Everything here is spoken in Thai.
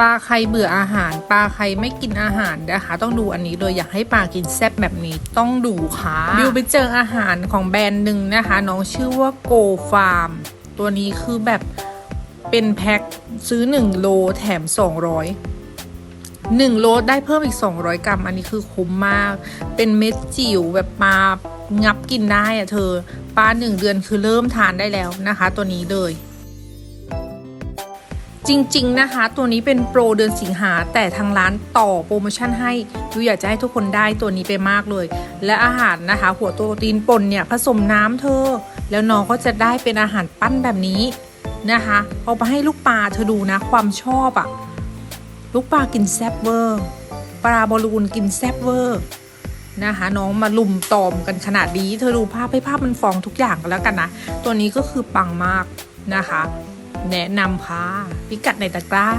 ปลาใครเบื่ออาหาร ปลาใครไม่กินอาหารนะคะ ต้องดูอันนี้เลยอยากให้ปลากินแซ่บแบบนี้ต้องดูค่ะบิวไปเจออาหารของแบรนด์หนึ่งนะคะ น้องชื่อว่าโกฟาร์มตัวนี้คือแบบเป็นแพ็คซื้อ 1 โลแถม 200 1โลได้เพิ่มอีก 200 กรัม อันนี้คือคุ้มมาก เป็นเม็ดจิ๋วแบบปลางับกินได้อะเธอ ปลา1เดือนคือเริ่มทานได้แล้วนะคะ ตัวนี้เลย จริงๆนะคะ ตัวนี้เป็นโปรเดือนสิงหาแต่ทางร้านต่อโปรโมชั่นให้ยูอยากจะให้ทุกคนได้ตัวนี้ไปมากเลย และอาหารนะคะ หัวโปรตีนป่นเนี่ยผสมน้ำเธอ แล้วน้องก็จะได้เป็นอาหารปั้นแบบนี้นะคะเอาไปให้ลูกปลาเธอดูนะความชอบอะลูกปลากินแซบเวอร์ปลาบอลูนกินแซบเวอร์นะคะน้องมาลุมตอมกันขนาดนี้ เธอดูภาพให้ภาพมันฟองทุกอย่างกันแล้วกันนะ ตัวนี้ก็คือปังมากนะคะ แนะนำค่ะ พิกัดในตะกร้า